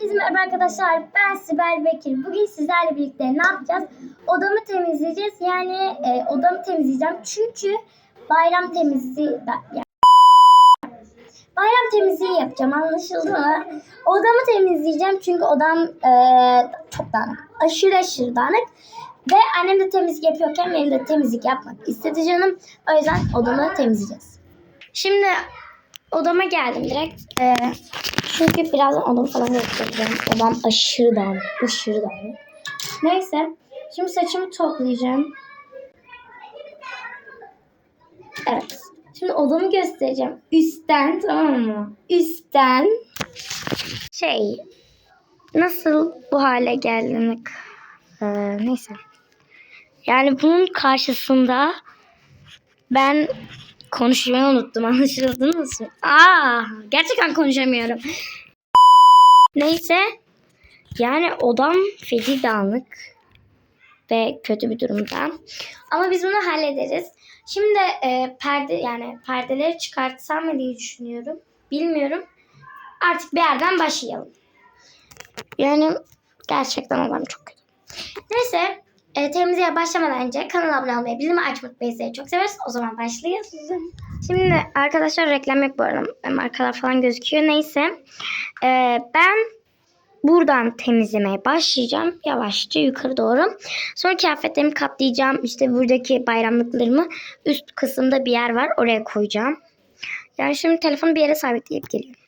Herkese merhaba arkadaşlar. Ben Sibel Bekir. Bugün sizlerle birlikte ne yapacağız? Odamı temizleyeceğiz. Yani e, odamı temizleyeceğim. Çünkü bayram temizliği... ben- ya- bayram temizliği yapacağım. Anlaşıldı mı? Odamı temizleyeceğim. Çünkü odam e, çok dağınık. Aşırı aşırı dağınık. Ve annem de temizlik yapıyorken benim de temizlik yapmak istedi canım. O yüzden odamı temizleyeceğiz. Şimdi odama geldim direkt. Ee, çünkü birazdan odamı falan göstereceğim. Odam aşırı dağınık. Aşırı dağınık. Neyse. Şimdi saçımı toplayacağım. Evet. Şimdi odamı göstereceğim. Üstten tamam mı? Üstten. Şey. Nasıl bu hale geldik? Ee, neyse. Yani bunun karşısında ben konuşmayı unuttum anlaşıldınız mı? Aa, gerçekten konuşamıyorum. Neyse. Yani odam feci dağınık ve kötü bir durumda. Ama biz bunu hallederiz. Şimdi e, perde yani perdeleri çıkartsam mı diye düşünüyorum. Bilmiyorum. Artık bir yerden başlayalım. Yani gerçekten odam çok kötü. Neyse e, temizliğe başlamadan önce kanala abone olmayı, bildirimi açmayı sizleri çok severiz. O zaman başlayalım. Şimdi arkadaşlar reklam. E, Markalar falan gözüküyor. Neyse. E, ben buradan temizlemeye başlayacağım. Yavaşça yukarı doğru. Sonra kıyafetlerimi katlayacağım. İşte buradaki bayramlıklarımı üst kısımda bir yer var. Oraya koyacağım. Yani şimdi telefonu bir yere sabitleyip geliyorum.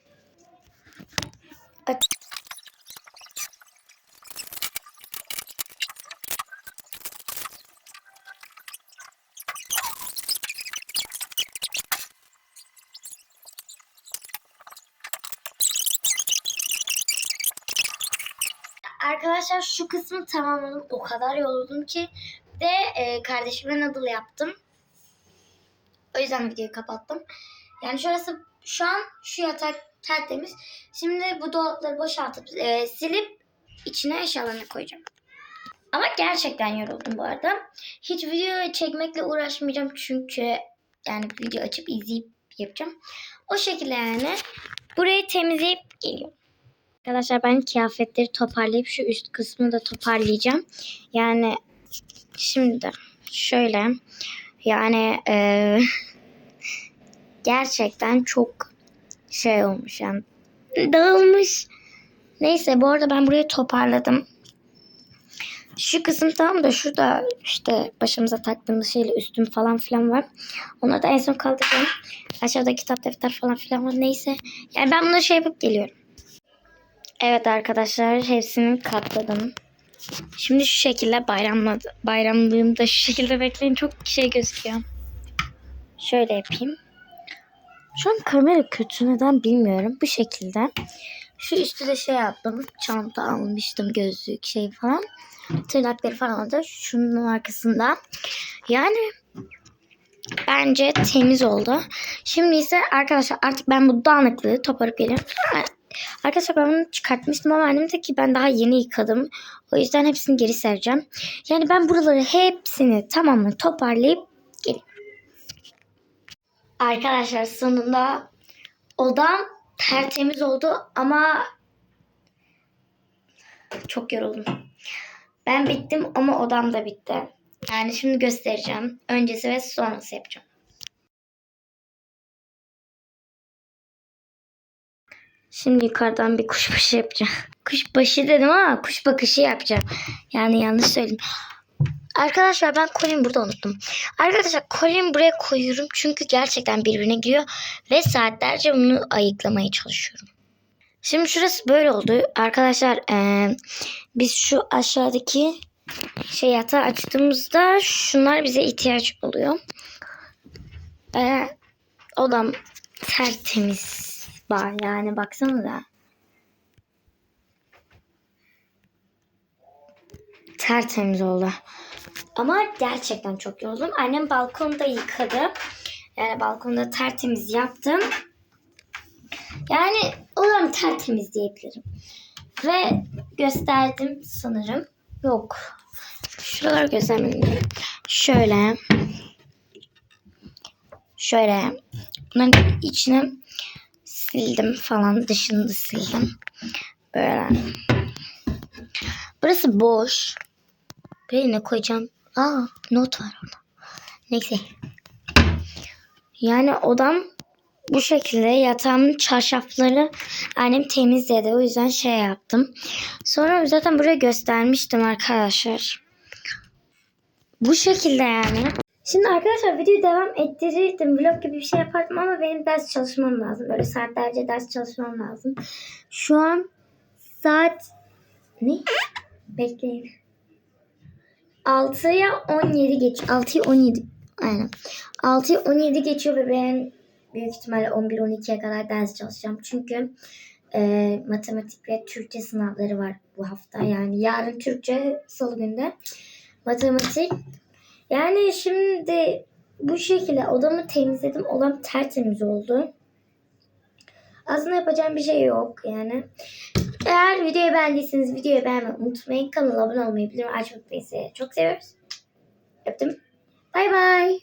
Arkadaşlar şu kısmı tamamladım. O kadar yoruldum ki de e, kardeşime noodle yaptım. O yüzden videoyu kapattım. Yani şurası şu an şu yatak tertemiz. Şimdi bu dolapları boşaltıp e, silip içine eşyalarını koyacağım. Ama gerçekten yoruldum bu arada. Hiç video çekmekle uğraşmayacağım çünkü yani video açıp izleyip yapacağım. O şekilde yani. Burayı temizleyip geliyorum. Arkadaşlar ben kıyafetleri toparlayıp şu üst kısmını da toparlayacağım. Yani şimdi şöyle yani eee, gerçekten çok şey olmuş yani dağılmış. Neyse bu arada ben burayı toparladım. Şu kısım tamam da şurada işte başımıza taktığımız şeyle üstüm falan filan var. Onları da en son kaldıracağım. Aşağıda kitap defter falan filan var. Neyse. Yani ben bunları şey yapıp geliyorum. Evet arkadaşlar hepsini katladım. Şimdi şu şekilde bayramladı. Bayramlığım da şu şekilde bekleyin çok şey gözüküyor. Şöyle yapayım. Şu an kamera kötü neden bilmiyorum. Bu şekilde. Şu üstü de şey yaptım. Çanta almıştım gözlük şey falan. Tırnakları falan da şunun arkasında. Yani bence temiz oldu. Şimdi ise arkadaşlar artık ben bu dağınıklığı toparıp geliyorum. Arkadaşlar ben bunu çıkartmıştım ama annem dedi ki ben daha yeni yıkadım. O yüzden hepsini geri sereceğim. Yani ben buraları hepsini tamamen toparlayıp geliyorum. Arkadaşlar sonunda odam tertemiz oldu ama çok yoruldum. Ben bittim ama odam da bitti. Yani şimdi göstereceğim. Öncesi ve sonrası yapacağım. Şimdi yukarıdan bir kuşbaşı yapacağım. Kuşbaşı dedim ama kuş bakışı yapacağım. Yani yanlış söyledim. Arkadaşlar ben kolyemi burada unuttum. Arkadaşlar kolyemi buraya koyuyorum çünkü gerçekten birbirine giriyor. Ve saatlerce bunu ayıklamaya çalışıyorum. Şimdi şurası böyle oldu. Arkadaşlar eee, biz şu aşağıdaki şey yatağı açtığımızda şunlar bize ihtiyaç oluyor. Eee, odam tertemiz var yani baksanıza. Tertemiz oldu. Ama gerçekten çok yoruldum. Annem balkonda yıkadı. Yani balkonda tertemiz yaptım. Yani odam tertemiz diyebilirim. Ve gösterdim sanırım. Yok. Şuraları göstermedim. Şöyle. Şöyle. Bunların içine sildim falan. Dışını da sildim. Böyle. Burası boş. Buraya ne koyacağım? Aa not var orada. Neyse. Yani odam bu şekilde yatağımın çarşafları annem temizledi. O yüzden şey yaptım. Sonra zaten buraya göstermiştim arkadaşlar. Bu şekilde yani. Şimdi arkadaşlar videoyu devam ettirirdim. Vlog gibi bir şey yapardım ama benim ders çalışmam lazım. Böyle saatlerce ders çalışmam lazım. Şu an saat ne? Bekleyin. 6'ya 17 geç. 6'ya 17. Aynen. 6'ya 17 geçiyor ve ben büyük ihtimalle 11-12'ye kadar ders çalışacağım. Çünkü e, matematik ve Türkçe sınavları var bu hafta. Yani yarın Türkçe, salı günde matematik. Yani şimdi bu şekilde odamı temizledim. Odam tertemiz oldu. Aslında yapacağım bir şey yok yani. Eğer videoyu beğendiyseniz videoyu beğenmeyi unutmayın. Kanala abone olmayı, bildirim açmayı unutmayın. Çok seviyoruz. Öptüm. Bay bay.